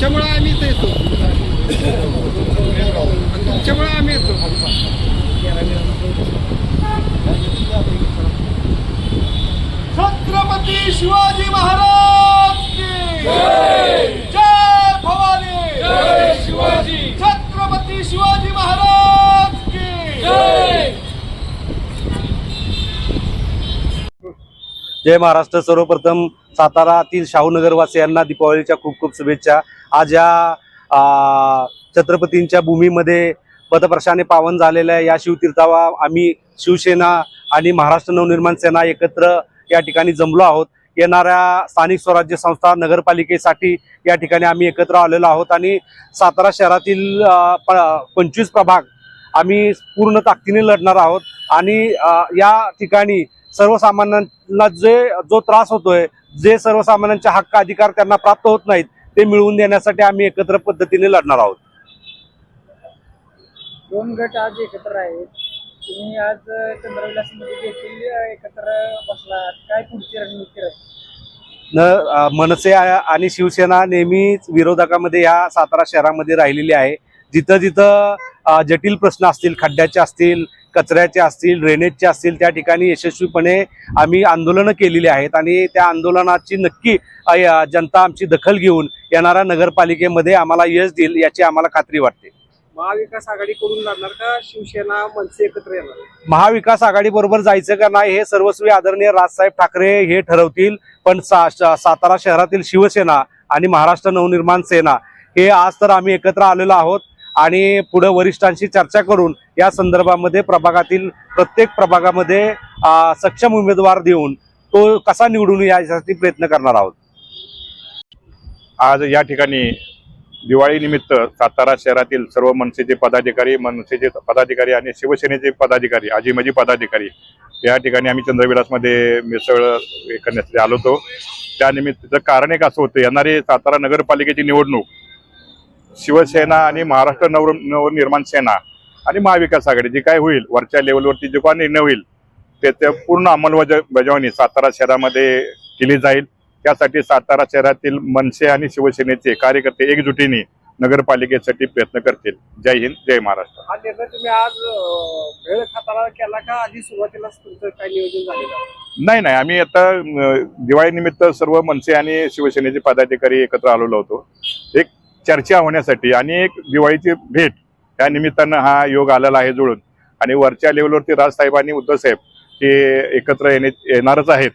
आम्ही इथं येतो. तुमच्यामुळं आम्ही येतो. छत्रपती शिवाजी महाराज जय भवानी. जय शिवाजी छत्रपती शिवाजी महाराज की जय महाराष्ट्र. सर्वप्रथम सातारातील शाहूनगरवासियांना दीपावलीच्या खूप खूप शुभेच्छा. आज या छत्रपतींच्या भूमीमध्ये पदप्रशाने पावन झालेल्या या शिवतीर्थावा आम्ही शिवसेना आणि महाराष्ट्र नवनिर्माण सेना एकत्र या ठिकाणी जमलो आहोत. येणाऱ्या स्थानिक स्वराज्य संस्था नगरपालिकेसाठी या ठिकाणी आम्ही एकत्र आलेलो आहोत. आणि सातारा शहरातील प- पंचवीस प्रभाग आम्ही पूर्ण ताकदीने लढणार आहोत. आणि या ठिकाणी सर्वसामान्यांना जे जो त्रास होतोय जे सर्वसामान्यांचे हक्क अधिकार त्यांना प्राप्त होत नाहीत ते मिळवून देण्यासाठी आम्ही एकत्र पद्धतीने लढणार आहोत. दोन गट आज एकत्र आहेत. तुम्ही आज चंद्रविलासमध्ये देखील एकत्र बसलात. काय पुढची रणनीती न मनसे आणि शिवसेना नेहमीच विरोधकामध्ये या सातारा शहरामध्ये राहिलेली आहे. जिथं जिथं जटिल प्रश्न असतील खड्ड्याचे असतील कचऱ्याचे असतील ड्रेनेजचे असतील त्या ठिकाणी यशस्वीपणे आम्ही आंदोलनं केलेली आहेत आणि त्या आंदोलनाची नक्की जनता आमची दखल घेऊन येणाऱ्या नगरपालिकेमध्ये आम्हाला यश देईल याची आम्हाला खात्री वाटते. महाविकास आघाडीकडून लढणार का शिवसेना मनसे एकत्र येणार? महाविकास आघाडी बरोबर जायचं का नाही हे सर्वस्वी आदरणीय राजसाहेब ठाकरे हे ठरवतील पण सा सा- सातारा शहरातील शिवसेना आणि महाराष्ट्र नवनिर्माण सेना हे आज तर आम्ही एकत्र आलेलो आहोत. आणि पुढे वरिष्ठांशी चर्चा करून या संदर्भामध्ये प्रभागातील प्रत्येक प्रभागामध्ये सक्षम उमेदवार देऊन तो कसा निवडून यासाठी प्रयत्न करणार आहोत? आज या ठिकाणी दिवाळीनिमित्त सातारा शहरातील सर्व मनसेचे पदाधिकारी मनसेचे पदाधिकारी आणि शिवसेनेचे पदाधिकारी आजीमाजी पदाधिकारी या ठिकाणी आम्ही चंद्रविलासमध्ये मिसळ हे करण्यासाठी आलो होतो. त्यानिमित्त कारण एक असं होतं येणारी सातारा नगरपालिकेची निवडणूक शिवसेना आणि महाराष्ट्र नव नवनिर्माण सेना आणि महाविकास आघाडी जे काय होईल वरच्या लेवलवरती जे काय निर्णय होईल त्याच्या पूर्ण अंमलबजावणी सातारा शहरामध्ये केली जाईल. त्यासाठी सातारा शहरातील मनसे आणि शिवसेनेचे कार्यकर्ते एकजुटीने नगरपालिकेसाठी प्रयत्न करतील. जय हिंद जय महाराष्ट्र. हा निर्णय तुम्ही आज अं, भेळ खाताना केला का? आधी सुरुवातीलाच तुमचं काय नियोजन झालेलं नाही नाही आम्ही आता दिवाळीनिमित्त सर्व मनसे आणि शिवसेनेचे पदाधिकारी एकत्र आलेलो होतो. एक चर्चा होण्यासाठी आणि एक दिवाळीची भेट या निमित्तानं हा योग आलेला आहे जुळून. आणि वरच्या लेवलवरती राजसाहेब आणि उद्धव साहेब हे एकत्र येणे येणारच आहेत.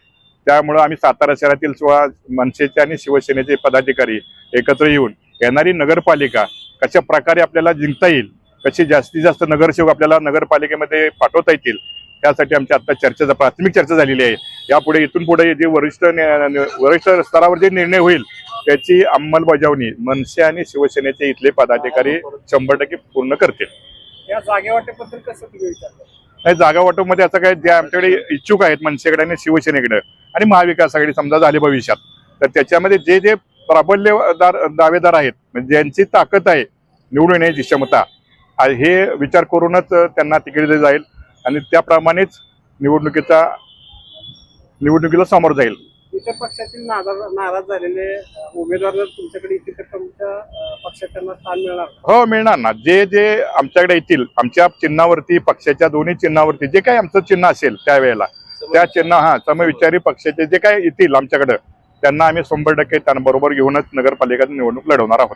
त्यामुळं आम्ही सातारा शहरातील सोळा मनसेचे आणि शिवसेनेचे पदाधिकारी एकत्र येऊन येणारी नगरपालिका कशा प्रकारे आपल्याला जिंकता येईल कशी जास्तीत जास्त नगरसेवक आपल्याला नगरपालिकेमध्ये पाठवता येतील त्यासाठी आमची आता चर्चेचा प्राथमिक चर्चा झालेली आहे. यापुढे इथून पुढे जे वरिष्ठ वरिष्ठ स्तरावर जे निर्णय होईल त्याची अंमलबजावणी मनसे आणि शिवसेनेचे इथले पदाधिकारी शंभर टक्के पूर्ण करतील. या जागेवाटेबद्दल कसं तुम्ही नाही जागा वाटपमध्ये असं काय जे आमच्याकडे इच्छुक आहेत मनसेकडे आणि शिवसेनेकडे आणि महाविकास आघाडी समजा झाली भविष्यात तर त्याच्यामध्ये जे जे प्राबल्यदार दावेदार आहेत म्हणजे ज्यांची ताकद आहे निवडून येण्याची क्षमता हे विचार करूनच त्यांना तिकीट दिलं जाईल. आणि त्याप्रमाणेच निवडणुकीचा निवडणुकीला समोर जाईल. इतर पक्षातील नाराज झालेले उमेदवार जर तुमच्याकडे येतील तर तुमच्या पक्षात त्यांना स्थान मिळणार? हो मिळणार ना. जे जे आमच्याकडे येतील आमच्या चिन्हावरती पक्षाच्या दोन्ही चिन्हावरती जे काही आमचं चिन्ह असेल त्यावेळेला त्या चिन्ह हा समविचारी पक्षाचे जे काही येतील आमच्याकडे त्यांना आम्ही शंभर टक्के त्यांना बरोबर घेऊनच नगरपालिकेची निवडणूक लढवणार आहोत.